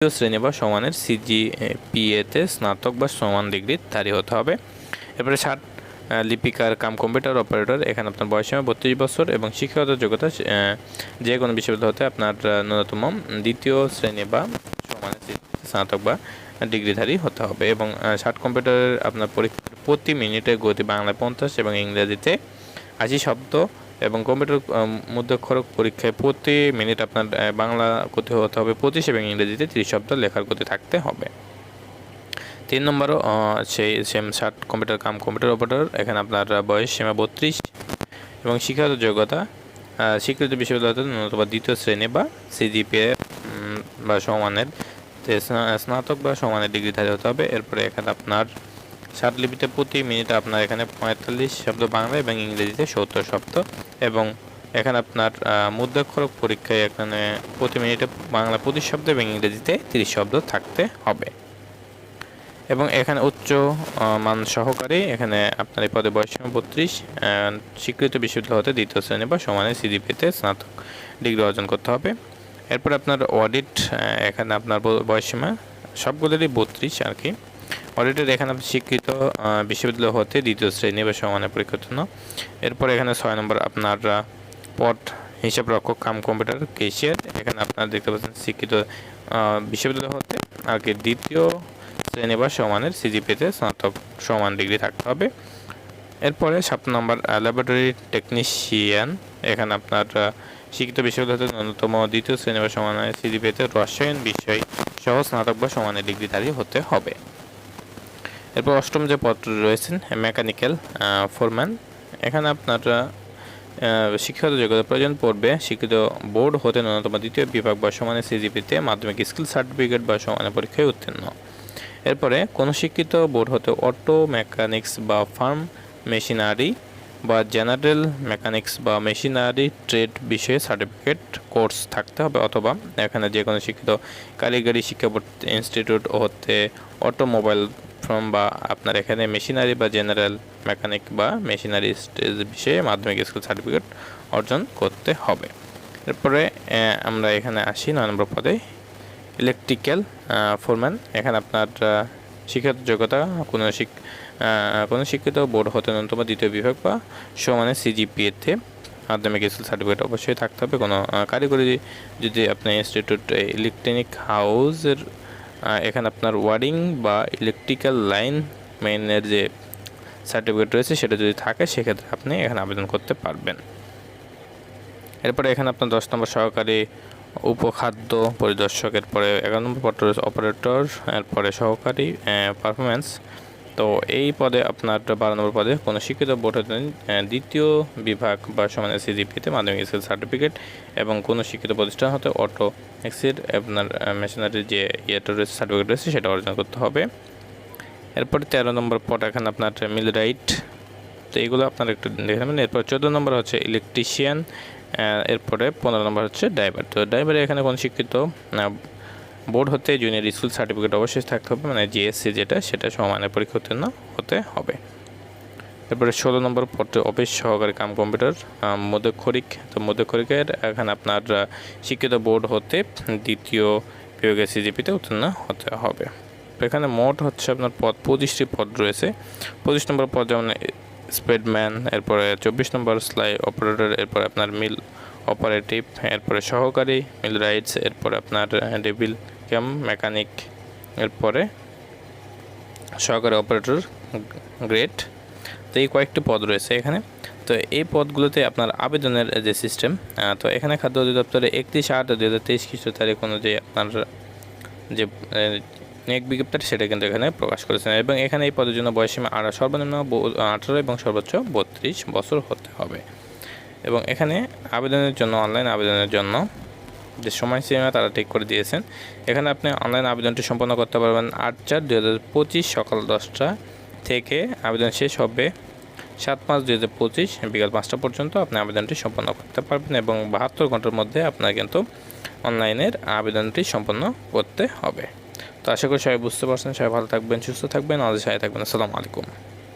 দ্বিতীয় শ্রেণি বা সমানের সিজিপিএতে স্নাতক বা সমান ডিগ্রির ধারী হতে হবে। এরপরে ষাট লিপিকার, কাম কম্পিউটার অপারেটর, এখানে আপনার বয়সীমা বত্রিশ বছর এবং শিক্ষাগত যোগ্যতা যে কোনো বিশ্ববিদ্যালয় হতে আপনার ন্যূনতম দ্বিতীয় শ্রেণি বা সমানের স্নাতক বা ডিগ্রিধারী হতে হবে এবং ষাট কম্পিউটারের আপনার পরীক্ষার প্রতি মিনিটে গতি বাংলায় পঞ্চাশ এবং ইংরেজিতে আশি শব্দ এবং কম্পিউটার মুদ্রাক্ষরক পরীক্ষায় প্রতি মিনিট আপনার বাংলা গতি হতে হবে পঁচিশ এবং ইংরেজিতে তিরিশ শব্দ লেখার গতি থাকতে হবে। তিন নম্বরও সেই সেম ষাট, কম্পিউটার কাম, কম্পিউটার অপারেটর। এখানে আপনার বয়স সীমা বত্রিশ এবং শিক্ষাগত যোগ্যতা স্বীকৃত বিশ্ববিদ্যালয়তে ন্যূনতম দ্বিতীয় শ্রেণি বা সিজিপিএ বা সমানের স্নাতক বা সমানের ডিগ্রিধারী হতে হবে। এরপরে এখানে আপনার লিপিতে প্রতি মিনিটে আপনার এখানে পঁয়তাল্লিশ শব্দ বাংলা এবং ইংরেজিতে সত্তর শব্দ এবং এখানে আপনার মুদ্রাক্ষরক পরীক্ষায় এখানে প্রতি মিনিটে বাংলা পঁচিশ শব্দ এবং ইংরেজিতে তিরিশ শব্দ থাকতে হবে। এবং এখানে উচ্চ মান সহকারী এখানে আপনার এই পদে বয়স বত্রিশ স্বীকৃত বিশ্ববিদ্যালয় হতে দ্বিতীয় শ্রেণি বা সমানে সিজিপিতে স্নাতক ডিগ্রি অর্জন করতে হবে। এরপর আপনার অডিট এখানে আপনার ব- বয়সসীমা সবগুলোরই বত্রিশ আর কি। অডিটের এখানে আহ, বিশ্ববিদ্যালয় হতে দ্বিতীয় শ্রেণি বা সমানের পরীক্ষার জন্য। এরপর এখানে ছয় নম্বর আপনার পদ হিসাব রক্ষক কাম কম্পিউটার কেশিয়ার। এখানে আপনারা দেখতে পাচ্ছেন শিক্ষিত বিশ্ববিদ্যালয় হতে আর কি দ্বিতীয় শ্রেণি বা সমানের সিজিপিতে স্নাতক সমান ডিগ্রি থাকতে হবে। এরপরে সাত নম্বর ল্যাবরেটরি টেকনিশিয়ান এখানে আপনার শিক্ষিত বিশ্ববিদ্যালয় ন্যূনতম দ্বিতীয় শ্রেণি বা সমানের সিজিপিতে রসায়ন বিষয় সহ স্নাতক বা সমানের ডিগ্রিধারী হতে হবে। এরপর অষ্টম যে পদটি রয়েছেন মেকানিক্যাল ফোরম্যান এখানে আপনার শিক্ষাগত যোগ্যতা প্রয়োজন পড়বে। শিক্ষিত বোর্ড হতে ন্যূনতম দ্বিতীয় বিভাগ বা সমানের সিজিপিতে মাধ্যমিক স্কিল সার্টিফিকেট বা সমানে পরীক্ষায় উত্তীর্ণ। এরপরে কোনো শিক্ষিত বোর্ড হতে অটো মেকানিক্স বা ফার্ম মেশিনারি বা জেনারেল মেকানিক্স বা মেশিনারি ট্রেড বিষয়ে সার্টিফিকেট কোর্স থাকতে হবে, অথবা এখানে যে কোনো শিক্ষিত কারিগরি শিক্ষা ইনস্টিটিউট হতে অটোমোবাইল ফর্ম বা আপনার এখানে মেশিনারি বা জেনারেল মেকানিক বা মেশিনারি স্টেজ বিষয়ে মাধ্যমিক স্কুল সার্টিফিকেট অর্জন করতে হবে। এরপরে আমরা এখানে আসি নয় নম্বর পদে। ইলেকট্রিক্যাল ফোরম্যান এখানে আপনার শিক্ষাগত যোগ্যতা, কোনো শিক কোনো শিক্ষিত বোর্ড হতে ন্যূনতম দ্বিতীয় বিভাগ বা সমানে সিজিপিএতে মাধ্যমিক স্কুল সার্টিফিকেট অবশ্যই থাকতে হবে। কোনো কারিগরি যদি আপনি ইনস্টিটিউট ইলেকট্রনিক হাউসের এখানে আপনার ওয়ারিং বা ইলেকট্রিক্যাল লাইন মেনের যে সার্টিফিকেট রয়েছে, সেটা যদি থাকে, সেক্ষেত্রে আপনি এখানে আবেদন করতে পারবেন। এরপরে এখানে আপনার দশ নম্বর সহকারী উপখাদ্য পরিদর্শকের পরে এগারো নম্বর অপারেটর এরপরে সহকারী পারফরমেন্স তো এই পদে আপনার বারো নম্বর পদে কোনো শিক্ষিত বোর্ড হতে দ্বিতীয় বিভাগ বা সমানে সিজিপিতে মাধ্যমিক স্কুল সার্টিফিকেট এবং কোনো শিক্ষিত প্রতিষ্ঠান হতে অটো এক্সির আপনার মেশিনারির যে ইয়েটা রয়েছে, সার্টিফিকেট রয়েছে, সেটা অর্জন করতে হবে। এরপরে তেরো নম্বর পদ এখানে আপনার মিল রাইট তো এইগুলো আপনারা একটু দেখে নেবেন। এরপর চোদ্দ নম্বর হচ্ছে ইলেকট্রিশিয়ান এরপরে পনেরো নম্বর হচ্ছে ড্রাইভার। তো ড্রাইভারে এখানে কোনো শিক্ষিত বোর্ড হতে জুনিয়র স্কুল সার্টিফিকেট অবশ্যই থাকতে হবে মানে জিএসসি যেটা, সেটা সমানের পরীক্ষা উত্তীর্ণ হতে হবে। এরপরে ষোলো নম্বর পদে অফিস সহকারী কাম কম্পিউটার মধ্যক্ষরিক। তো মধ্যক্ষরিকের এখানে আপনার শিক্ষিত বোর্ড হতে দ্বিতীয় বিভাগের সিজিপিতে উত্তীর্ণ হতে হবে। তো এখানে মোট হচ্ছে আপনার পদ, পঁচিশটি পদ রয়েছে। পঁচিশ নম্বর পদ যেমন স্পেডম্যান এরপরে চব্বিশ নম্বর স্লাই অপারেটর এরপরে আপনার মিল অপারেটিভ এরপরে সহকারী মিল রাইটস এরপরে আপনার ডেভিল ক্যাম মেকানিক এরপরে সহকারী অপারেটর গ্রেড। তো এই কয়েকটি পদ রয়েছে এখানে। তো এই পদগুলোতে আপনার আবেদনের যে সিস্টেম তো এখানে খাদ্য অধিদপ্তরে একত্রিশ আট দুই হাজার তেইশ খ্রিস্ট তারিখ অনুযায়ী আপনার যে নিয়োগ বিজ্ঞপ্তি সেটা কিন্তু এখানে প্রকাশ করেছেন এবং এখানে এই পদের জন্য বয়সীমা আড়া সর্বনিম্ন আঠারো এবং সর্বোচ্চ বত্রিশ বছর হতে হবে। এবং এখানে আবেদনের জন্য, অনলাইন আবেদনের জন্য যে সময়সীমা তারা ঠিক করে দিয়েছেন। এখানে আপনি অনলাইন আবেদনটি সম্পন্ন করতে পারবেন আট চার দুই হাজার পঁচিশ সকাল দশটা থেকে। আবেদন শেষ হবে সাত পাঁচ দুই হাজার পঁচিশ বিকাল পাঁচটা পর্যন্ত আপনি আবেদনটি সম্পন্ন করতে পারবেন এবং বাহাত্তর ঘণ্টার মধ্যে আপনার কিন্তু অনলাইনের আবেদনটি সম্পন্ন করতে হবে। তো আশা করি সবাই বুঝতে পারছেন। সবাই ভালো থাকবেন, সুস্থ থাকবেন। আমাদের সাথে থাকবেন। আসসালামু আলাইকুম।